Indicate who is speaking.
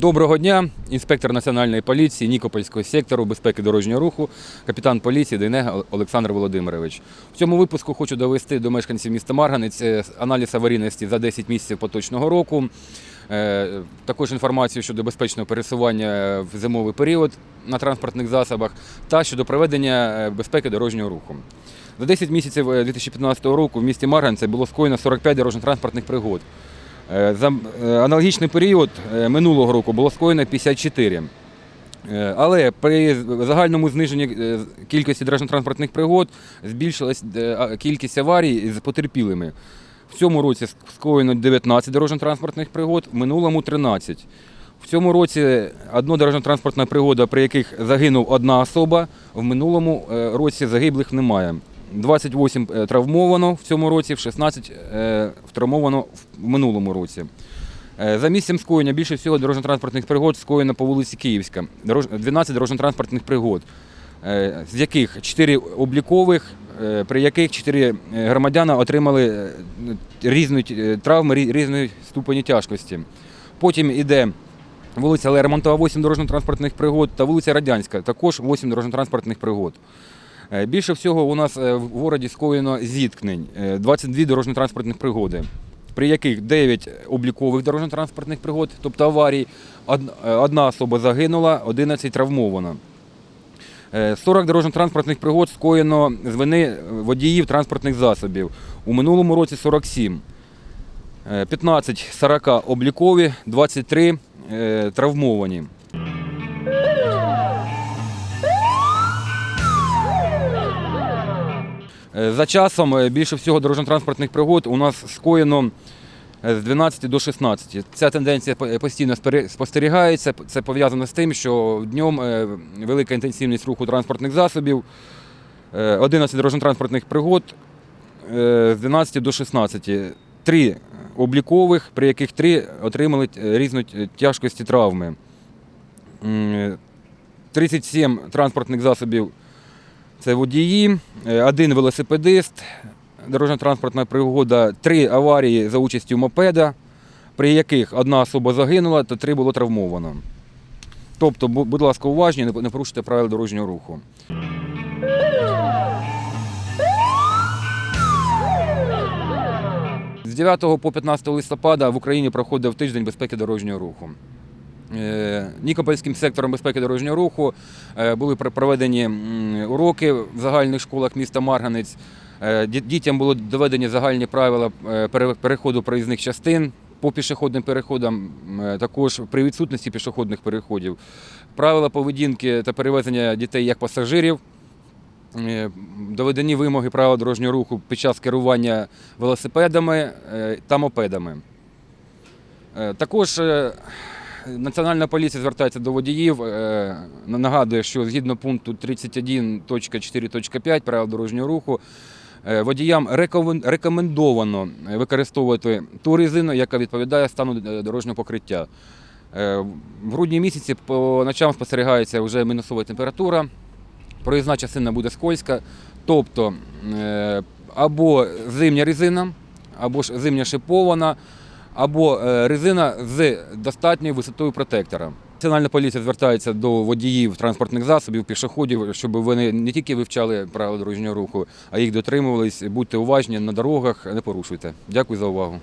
Speaker 1: Доброго дня, інспектор національної поліції Нікопольського сектору безпеки дорожнього руху, капітан поліції Дейнега Олександр Володимирович. В цьому випуску хочу довести до мешканців міста Марганець е, аналіз аварійності за 10 місяців поточного року. Е, Також інформацію щодо безпечного пересування в зимовий період на транспортних засобах та щодо проведення е, безпеки дорожнього руху. За 10 місяців е, 2015 року в місті Марганці було скоєно 45 дорожньо-транспортних пригод. Е, За е, аналогічний період е, минулого року було скоєно 54. Е, Але при загальному зниженні кількості дорожньо-транспортних пригод збільшилась кількість аварій з потерпілими. В цьому році скоєно 19 дорожньо-транспортних пригод, в минулому 13. В цьому році одна дорожньо-транспортна пригода, при яких загинув одна особа, в минулому році загиблих немає. 28 е, травмовано в цьому році, 16 е, втравмовано в минулому році. Е, За місцем скоєння більше всього дорожньо-транспортних пригод скоєно по вулиці Київська. 12 дорожньо-транспортних пригод, з яких 4 облікових, при яких 4 громадяна отримали різні травми різної ступені тяжкості. Потім іде вулиця Лермонтова, 8 дорожньо-транспортних пригод та вулиця Радянська, також 8 дорожньо-транспортних пригод. Е, Більше всього у нас е, в городі скоєно зіткнень, е, 22 дорожньо-транспортних пригоди, при яких 9 облікових дорожньо-транспортних пригод, тобто аварій, е, одна особа загинула, 11 травмовано. Е, 40 дорожньо-транспортних пригод скоєно з вини водіїв транспортних засобів. У минулому році 47. Е, 15 40 облікові, 23 е, травмовані. За часом е, більше всього дорожньо-транспортних пригод у нас скоєно е, з 12 до 16. Ця тенденція постійно спостерігається. Це пов'язано з тим, що днем е, велика інтенсивність руху транспортних засобів, е, 11 дорожньо-транспортних пригод е, з 12 до 16. Три облікових, при яких три отримали е, різної тяжкості травми. 37 транспортних засобів це водії, е, один велосипедист, дорожньо-транспортна пригода, три аварії за участю мопеда, при яких одна особа загинула та три було травмовано. Тобто, будь ласка, уважні, не не порушуйте правил дорожнього руху. З 9 по 15 листопада в Україні проходив тиждень безпеки дорожнього руху. Е, Нікопольським сектором безпеки дорожнього руху е, були проведені уроки в загальних школах міста Марганець. Е, Дітям було доведені загальні правила переходу проїзних частин по пішохідним переходам, також при відсутності пішохідних переходів. Правила поведінки та перевезення дітей як пасажирів. Доведені вимоги правил дорожнього руху під час керування велосипедами та мопедами. Також Національна поліція звертається до водіїв. е, Нагадує, що згідно пункту 31.4.5 правил дорожнього руху е, водіям рекомендовано використовувати ту резину, яка відповідає стану е, дорожнього покриття. В грудні місяці по ночам спостерігається вже мінусова температура, проїзна частина буде скользька, тобто або зимня резина, або ж зимня шипована, або е, резина з достатньою висотою протектора. Національна поліція звертається до водіїв транспортних засобів, пішоходів, щоб вони не тільки вивчали правила дорожнього руху, а їх дотримувались. Будьте уважні на дорогах, не порушуйте. Дякую за увагу.